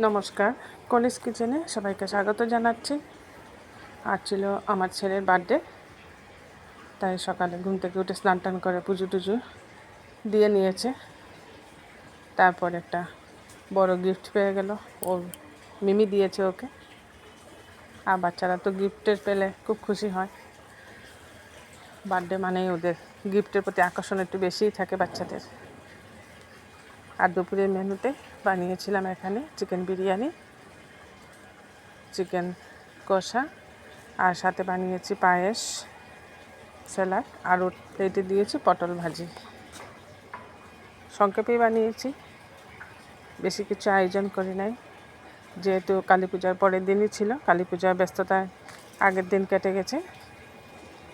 নমস্কার। কলেজ কিচেনে সবাইকে স্বাগত জানাচ্ছি। আর ছিল আমার ছেলের বার্থডে, তাই সকালে ঘুম থেকে উঠে স্নান টান করে পুজো টুজো দিয়ে নিয়েছে। তারপর একটা বড় গিফট পেয়ে গেল। ওর মিমি দিয়েছে ওকে। আর বাচ্চারা তো গিফটের পেলে খুব খুশি হয়। বার্থডে মানেই ওদের গিফটের প্রতি আকর্ষণ একটু বেশিই থাকে বাচ্চাদের। আর দুপুরের মেনুতে বানিয়েছিলাম এখানে, চিকেন বিরিয়ানি, চিকেন কষা, আর সাথে বানিয়েছি পায়েস, স্যালাড, আর ওর প্লেটে দিয়েছি পটল ভাজি। সংক্ষেপেই বানিয়েছি, বেশি কিছু আয়োজন করি নাই। যেহেতু কালী পূজার পরের দিনই ছিল, কালী পূজার ব্যস্ততায় আগের দিন কেটে গেছে,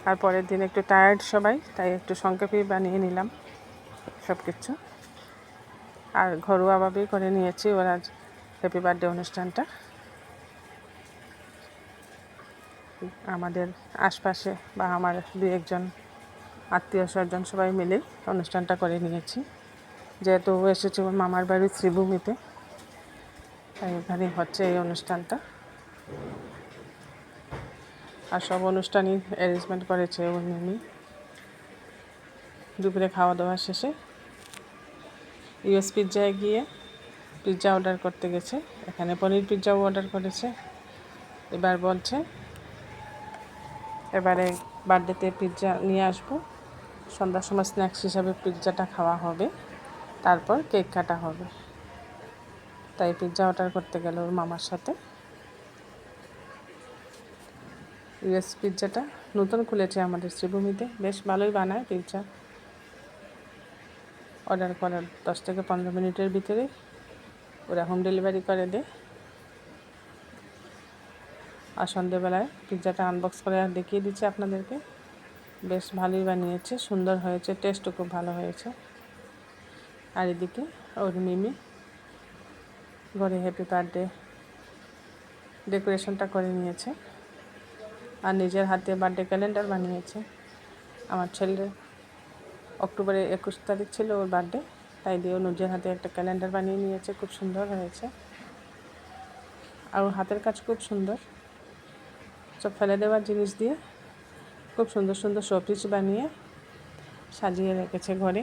আর পরের দিন একটু টায়ার্ড সবাই, তাই একটু সংক্ষেপেই বানিয়ে নিলাম সব কিছু আর ঘরোয়াভাবেই করে নিয়েছি ওরা হ্যাপি বার্থডে অনুষ্ঠানটা। আমাদের আশপাশে বা আমার দু একজন আত্মীয় স্বজন সবাই মিলে অনুষ্ঠানটা করে নিয়েছি। যেহেতু ও এসেছে ওর মামার বাড়ির শ্রীভূমিতে, তাই এখানে হচ্ছে এই অনুষ্ঠানটা। আর সব অনুষ্ঠানই অ্যারেঞ্জমেন্ট করেছে ওর মিমি দুপুরে খাওয়া দাওয়া শেষে ইউএস পিৎজায় গিয়ে পিৎজা অর্ডার করতে গেছে। এখানে পনির পিৎজাও অর্ডার করেছে। এবার বলছে, এবারে বার্থডেতে পিৎজা নিয়ে আসব। সন্ধ্যার সময় স্ন্যাক্স হিসাবে পিৎজাটা খাওয়া হবে। তারপর কেক কাটা হবে। তাই পিৎজা অর্ডার করতে গেল ওর মামার সাথে। ইউএস পিৎজাটা নতুন খুলেছে আমাদের শ্রীভূমিতে। বেশ ভালোই বানায় পিৎজা অর্ডার করার দশ থেকে পনেরো মিনিটের ভিতরে ওরা হোম ডেলিভারি করে দেয়। আর সন্ধেবেলায় পিৎজাটা আনবক্স করে আর দেখিয়ে দিচ্ছি আপনাদেরকে। বেশ ভালোই বানিয়েছে, সুন্দর হয়েছে টেস্টও খুব ভালো হয়েছে। আর এদিকে ওর মিমি ঘরে হ্যাপি বার্থডে ডেকোরেশনটা করে নিয়েছে। আর নিজের হাতে বার্থডে ক্যালেন্ডার বানিয়েছে। আমার ছেলের অক্টোবরের একুশ তারিখ ছিল ওর বার্থডে তাই দিয়ে ও নিজের হাতে একটা ক্যালেন্ডার বানিয়ে নিয়েছে, খুব সুন্দর হয়েছে। আর ওর হাতের কাজ খুব সুন্দর। সব ফেলে দেওয়ার জিনিস দিয়ে খুব সুন্দর সুন্দর শোপিস বানিয়ে সাজিয়ে রেখেছে ঘরে।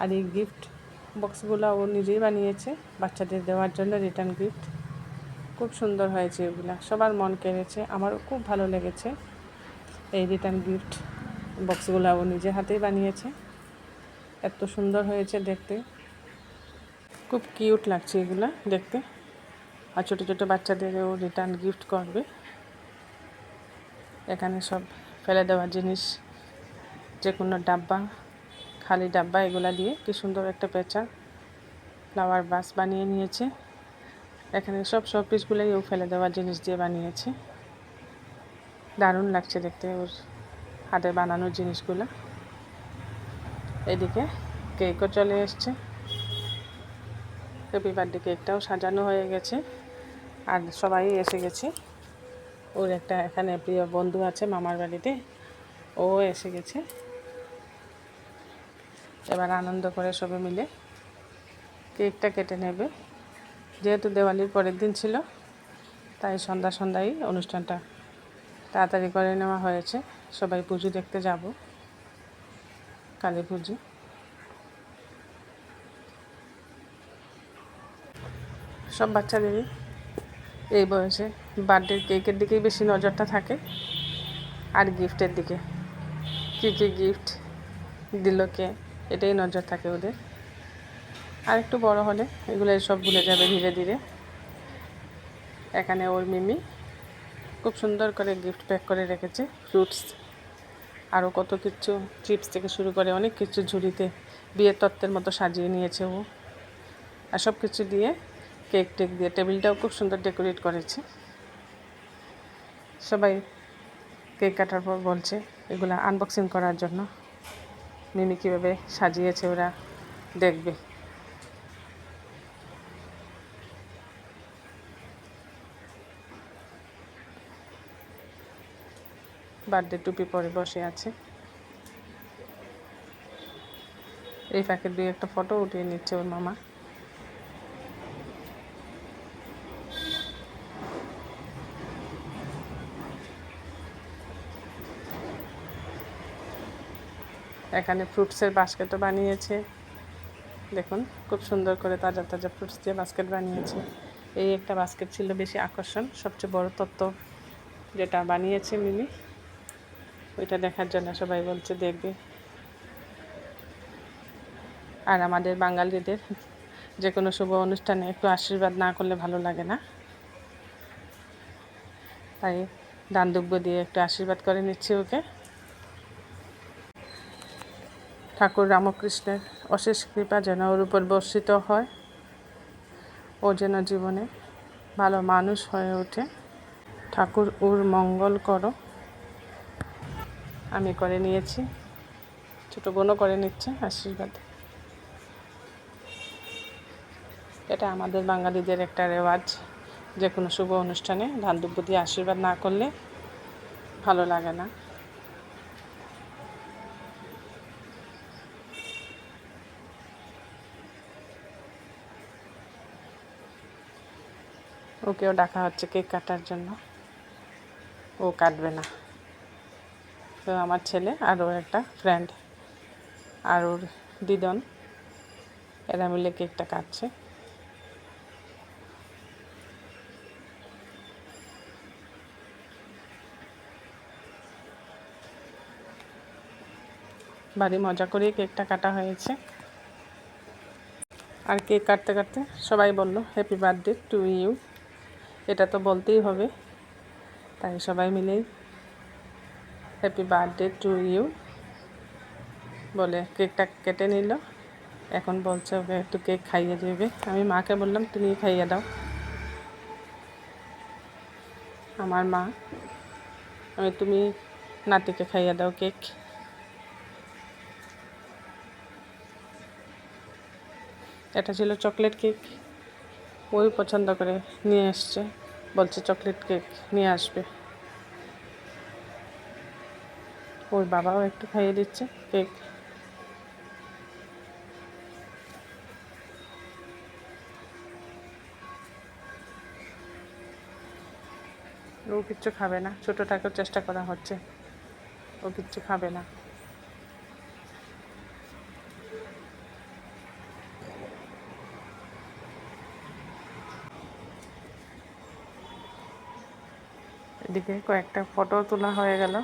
আর এই গিফট বক্সগুলো ও নিজেই বানিয়েছে, বাচ্চাদের দেওয়ার জন্য রিটার্ন গিফট খুব সুন্দর হয়েছে এগুলা, সবার মন কেড়েছে, আমারও খুব ভালো লেগেছে এই রিটার্ন গিফট বক্সগুলো ও নিজের হাতেই বানিয়েছে। এত সুন্দর হয়েছে দেখতে। খুব কিউট লাগছে এগুলা দেখতে। আর ছোটো ছোটো বাচ্চাদেরও রিটার্ন গিফট করবে। এখানে সব ফেলে দেওয়া জিনিস যে কোনো ডাব্বা, খালি ডাব্বা এগুলা দিয়ে কি সুন্দর একটা পেঁচা, ফ্লাওয়ার বাস বানিয়ে নিয়েছে। এখানে সব সব পিসগুলোই ও ফেলে দেওয়া জিনিস দিয়ে বানিয়েছে। দারুণ লাগছে দেখতে ওর। হাতে বানানোর জিনিসগুলো। এদিকে কেকও চলে এসছে। হ্যাপি বার্থডে কেকটাও সাজানো হয়ে গেছে। আর সবাই এসে গেছে। ওর একটা এখানে প্রিয় বন্ধু আছে মামার বাড়িতে। ও এসে গেছে। এবার আনন্দ করে সবে মিলে কেকটা কেটে নেবে। যেহেতু দেওয়ালির পরের দিন ছিল, তাই সন্ধ্যা সন্ধ্যায় অনুষ্ঠানটা তাড়াতাড়ি করে নেওয়া হয়েছে। সবাই পুজো দেখতে যাব, কালী পুজো। সব বাচ্চাদেরই এই বয়সে বার্থডে কেকের দিকেই বেশি নজরটা থাকে। আর গিফটের দিকে কী কী গিফট দিল কে, এটাই নজর থাকে ওদের। আর একটু বড় হলে এগুলো সব ভুলে যাবে ধীরে ধীরে। এখানে ওর মিমি খুব সুন্দর করে গিফট প্যাক করে রেখেছে ফ্রুটস আরও কত কিছু চিপস থেকে শুরু করে অনেক কিছু ঝুড়িতে, বিয়ের তত্ত্বের মতো সাজিয়ে নিয়েছে ও। আর সব কিছু দিয়ে কেক টেক দিয়ে টেবিলটাও খুব সুন্দর ডেকোরেট করেছে। সবাই কেক কাটার পর বলছে, এগুলো আনবক্সিং করার জন্য। মিমি কীভাবে সাজিয়েছে ওরা দেখবে। বার্থডে টুপি পরে বসে আছে। এই ফাঁকে দুই একটা ফটো উঠিয়ে নিচ্ছে ওর মামা। এখানে ফ্রুটসের বাস্কেটও বানিয়েছে। দেখুন, খুব সুন্দর করে তাজা তাজা ফ্রুটস দিয়ে বাস্কেট বানিয়েছে। এই একটা বাস্কেট ছিল বেশি আকর্ষণ, সবচেয়ে বড় তত্ত্ব যেটা বানিয়েছে মিমি। ওইটা দেখার জন্য সবাই বলছে দেখবে। আর আমাদের বাঙালিদের যে কোনো শুভ অনুষ্ঠানে একটু আশীর্বাদ না করলে ভালো লাগে না। তাই দান দিয়ে একটু আশীর্বাদ করে নিচ্ছি ওকে। ঠাকুর রামকৃষ্ণের অশেষ কৃপা যেন ওর উপর বর্ষিত হয়। ও যেন জীবনে ভালো মানুষ হয়ে ওঠে। ঠাকুর ওর মঙ্গল করো। আমি করে নিয়েছি। ছোটো বোনও করে নিচ্ছে, আশীর্বাদ। এটা আমাদের বাঙালিদের একটা রেওয়াজ। যে কোনো শুভ অনুষ্ঠানে ধান দিয়ে আশীর্বাদ না করলে ভালো লাগে না। ওকেও ডাকা হচ্ছে কেক কাটার জন্য। ও কাটবে না। তো আমার ছেলে আর ওর একটা ফ্রেন্ড আর ওর দিদন। এরা মিলে কেকটা কাটছে। বাড়ি মজা করেই কেকটা কাটা হয়েছে। আর কেক কাটতে কাটতে সবাই বলল হ্যাপি বার্থডে টু ইউ এটা তো বলতেই হবে। তাই সবাই মিলেই হ্যাপি বার্থডে টু ইউ বলে কেকটা কেটে নিল। এখন বলছে ওকে একটু কেক খাইয়ে দেবে। আমি মাকে বললাম তুমি খাইয়ে দাও। আমার মা আমি তুমি নাতিকে খাইয়ে দাও কেক। এটা ছিল চকলেট কেক। ওই পছন্দ করে নিয়ে এসছে। বলছে চকলেট কেক নিয়ে আসবে। ওর বাবাও একটু খাইয়ে দিচ্ছে কেক। ও কিচ্ছু খাবে না, ছোটোটাকেও চেষ্টা করা হচ্ছে। ও কিচ্ছু খাবে না। এদিকে কয়েকটা ফটো তোলা হয়ে গেল।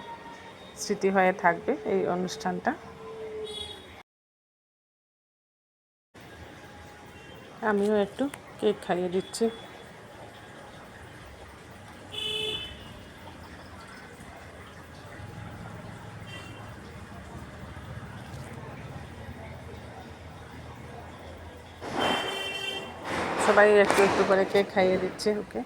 স্মৃতি হয়ে থাকবে এই অনুষ্ঠানটা। আমিও একটু কেক খাইয়ে দিচ্ছি। সবাই একটু একটু করে কেক খাইয়ে দিচ্ছে ওকে।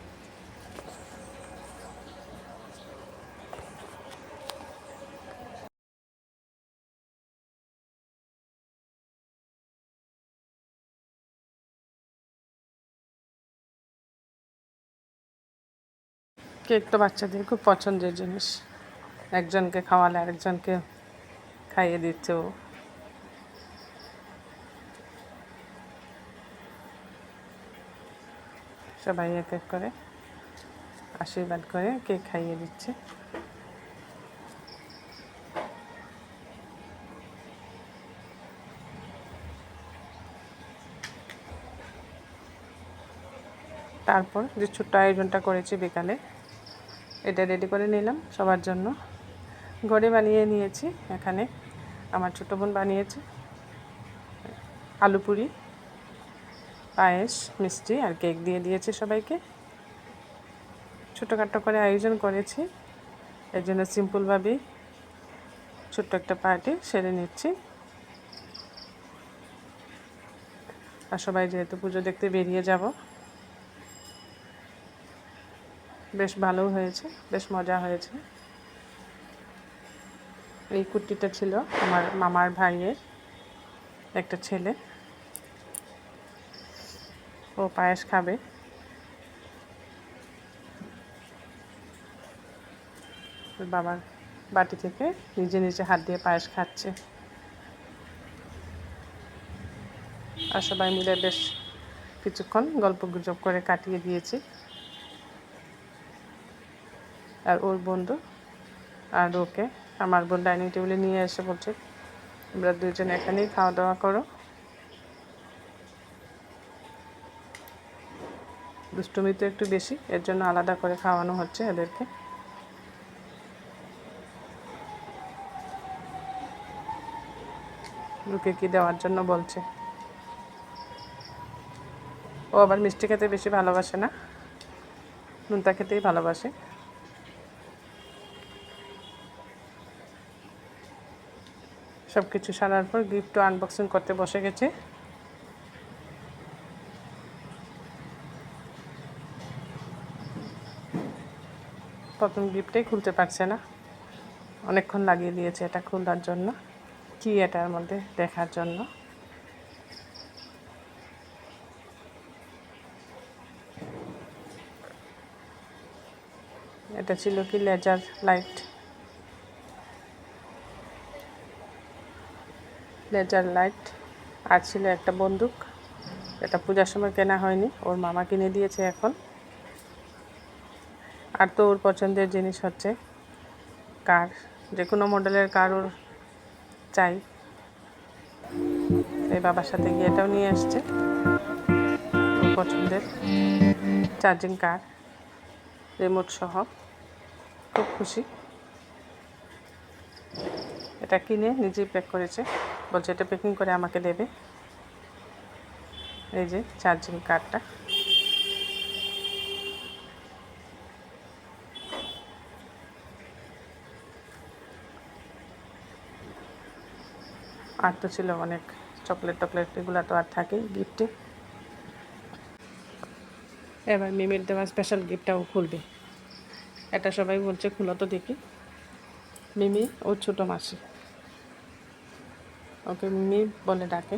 কেক তো বাচ্চাদের খুব পছন্দের জিনিস। একজনকে খাওয়ালে আরেকজনকে খাইয়ে দিচ্ছে ও। সবাই এক এক করে আশীর্বাদ করে কেক খাইয়ে দিচ্ছে। তারপর যে ছোট্ট আয়োজনটা করেছি বিকালে এটা রেডি করে নিলাম সবার জন্য। ঘরে বানিয়ে নিয়েছি এখানে। আমার ছোটো বোন বানিয়েছে। আলু পুরি, পায়েস, মিষ্টি আর কেক দিয়ে দিয়েছে সবাইকে। ছোটোখাটো করে আয়োজন করেছি। এর জন্য সিম্পলভাবেই ছোট্ট একটা পার্টি সেরে নিচ্ছি। আর সবাই যেহেতু পুজো দেখতে বেরিয়ে যাব বেশ ভালো হয়েছে, বেশ মজা হয়েছে। এই কুর্তিটা ছিল আমার মামার ভাইয়ের একটা ছেলে। ও পায়েস খাবে। বাবার বাটি থেকে নিজে নিজে হাত দিয়ে পায়েস খাচ্ছে। আর সবাই মিলে বেশ কিছুক্ষণ গল্প গুজব করে কাটিয়ে দিয়েছি। আর ওর বন্ধু আর ওকে, আমার বোন ডাইনিং টেবিলে নিয়ে এসে বলছে, তোমরা দুজন এখানেই খাওয়া দাওয়া করো। দুষ্টুমি তো একটু বেশি, এর জন্য আলাদা করে খাওয়ানো হচ্ছে এদেরকে। লুকে কি দেওয়ার জন্য বলছে? ও আবার মিষ্টি খেতে বেশি ভালোবাসে না? নুনতা খেতেই ভালোবাসে। সব কিছু সারার পর গিফটও আনবক্সিং করতে বসে গেছে। প্রথম গিফটেই খুলতে পারছে না। অনেকক্ষণ লাগিয়ে দিয়েছে এটা খোলার জন্য, কি এটার মধ্যে দেখার জন্য। এটা ছিল কি লেজার লাইট। লেজার লাইট আর ছিল একটা বন্দুক। এটা পূজার সময় কেনা হয়নি, ওর মামা কিনে দিয়েছে এখন। আর তো ওর পছন্দের জিনিস হচ্ছে কার, যে কোনো মডেলের কার ওর চাই। এই বাবার সাথে গিয়ে এটাও নিয়ে আসছে ওর পছন্দের চার্জিং কার রিমোট সহ। খুব খুশি। এটা কিনে নিজেই প্যাক করেছে। বলছে, এটা প্যাকিং করে আমাকে দেবে। এই যে চার্জিং কার্ডটা আর তো ছিল অনেক চকলেট টকলেট, এগুলো তো আর থাকেই গিফটে এবার মিমির দেওয়া স্পেশাল গিফটটাও খুলবে। এটা সবাই বলছে, খুলো তো দেখি। মিমি ও ছোটো মাসি। ওকে, মিমি বলে ডাকে।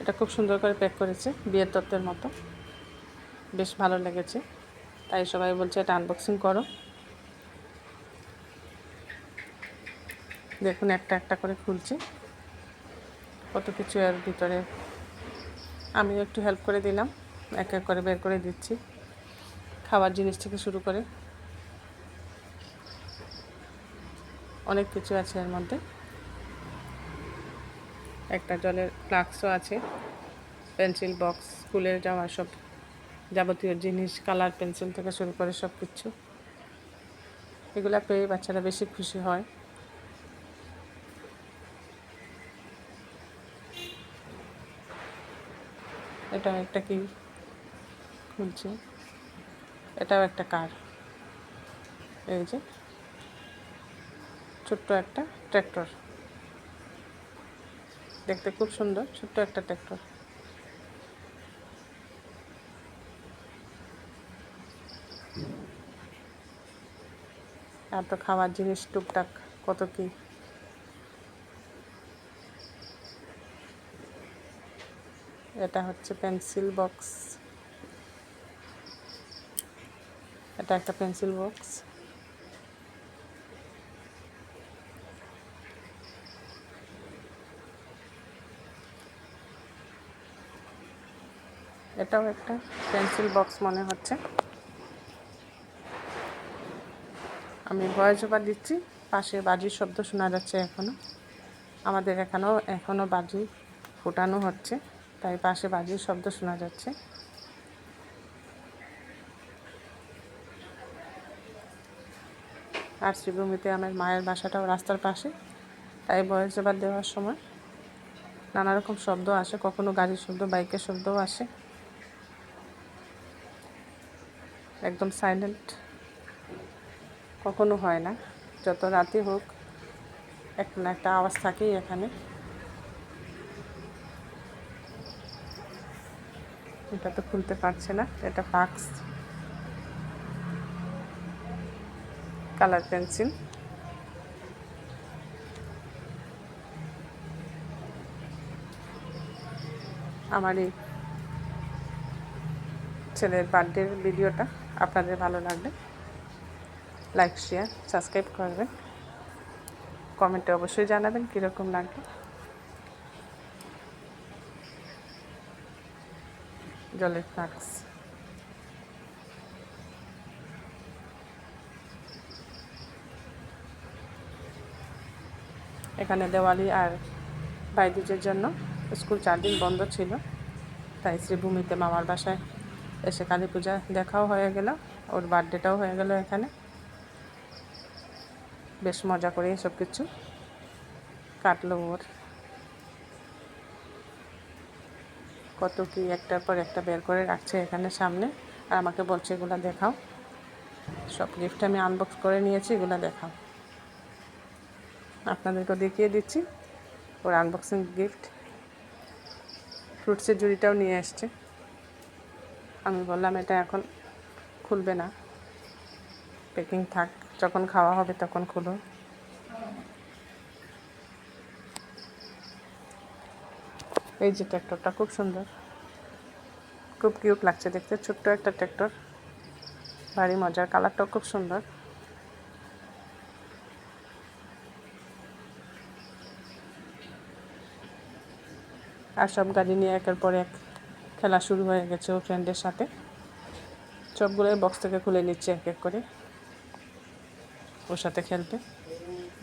এটা খুব সুন্দর করে প্যাক করেছে, বিয়ের তত্ত্বের মতো। বেশ ভালো লেগেছে। তাই সবাই বলছে এটা আনবক্সিং করো। দেখুন, একটা একটা করে খুলছি। কত কিছু এর ভিতরে। আমিও একটু হেল্প করে দিলাম। এক এক করে বের করে দিচ্ছি। খাবার জিনিস থেকে শুরু করে। অনেক কিছু আছে এর মধ্যে। একটা জলের ফ্লাক্সও আছে, পেন্সিল বক্স স্কুলে যাওয়া সব যাবতীয় জিনিস, কালার পেন্সিল থেকে শুরু করে সব কিছু। এগুলো পেয়ে বাচ্চারা বেশি খুশি হয়। এটাও একটা কি খুলছে? এটাও একটা কার। এই যে ছোট্ট একটা ট্র্যাক্টর। দেখতে খুব সুন্দর, ছোট্ট একটা ট্র্যাক্টর। আর তো খাওয়ার জিনিস টুকটাক, কত কি? এটা হচ্ছে পেন্সিল বক্স। এটা একটা পেন্সিল বক্স। এটাও একটা পেন্সিল বক্স মনে হচ্ছে। আমি ভয়েস ওভার দিচ্ছি, পাশে বাজির শব্দ শোনা যাচ্ছে এখনও আমাদের এখানেও এখনও বাজি ফোটানো হচ্ছে, তাই পাশে বাজির শব্দ শোনা যাচ্ছে। আর শ্রীভূমিতে আমার মায়ের বাসাটাও রাস্তার পাশে, তাই ভয়েস ওভার দেওয়ার সময় নানা রকম শব্দ আসে, কখনো গাড়ির শব্দ, বাইকের শব্দও আসে। একদম সাইলেন্ট কখনো হয় না। যত রাতে হোক একটা না একটা আওয়াজ থাকেই এখানে। এটা তো খুলতে পারছে না, এটা ফাক্স কালার পেন্সিল আমার এই ছেলের বার্থডের ভিডিওটা আপনাদের ভালো লাগলে লাইক শেয়ার সাবস্ক্রাইব করবেন। কমেন্টে অবশ্যই জানাবেন কীরকম লাগবে জলের ফ্লাক্স। এখানে দেওয়ালি আর ভাইদুজের জন্য স্কুল চার দিন বন্ধ ছিল, তাই শ্রীভূমিতে মামার বাসায় এসে কালী পূজা দেখাও হয়ে গেল, ওর বার্থডেটাও হয়ে গেল এখানে। বেশ মজা করে সব কিছু কাটলো ওর। কত কি একটার পর একটা বের করে রাখছে এখানে সামনে, আর আমাকে বলছে এগুলো দেখাও। সব গিফট আমি আনবক্স করে নিয়েছি, এগুলো দেখাও। আপনাদেরকে দেখিয়ে দিচ্ছি, ওর আনবক্সিং গিফট ফ্রুটসের জুড়িটাও নিয়ে এসছে। আমি বললাম, এটা এখন খুলবে না। প্যাকিং থাক। যখন খাওয়া হবে তখন খুলো এই যে ট্র্যাক্টরটা খুব সুন্দর। খুব কিউট লাগছে দেখতে। ছোট্ট একটা ট্র্যাক্টর। ভারী মজার। কালারটাও খুব সুন্দর। আর সব গাড়ি নিয়ে একের পর এক খেলা শুরু হয়ে গেছে ও ফ্রেন্ডের সাথে। সবগুলোই বক্স থেকে খুলে নিচ্ছে এক এক করে। ওর সাথে খেলবে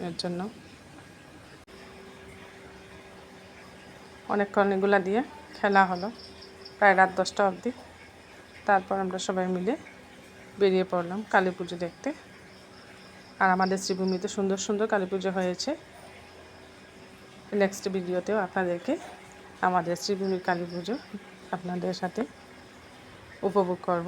এর জন্য। অনেকক্ষণ এগুলা দিয়ে খেলা হলো, প্রায় রাত দশটা অবধি। তারপর আমরা সবাই মিলে বেরিয়ে পড়লাম কালী পুজো দেখতে। আর আমাদের শ্রীভূমিতে সুন্দর সুন্দর কালী পুজো হয়েছে। নেক্সট ভিডিওতেও আপনাদেরকে আমাদের শ্রীভূমির কালী পুজো আপনাদের সাথে উপভোগ করব।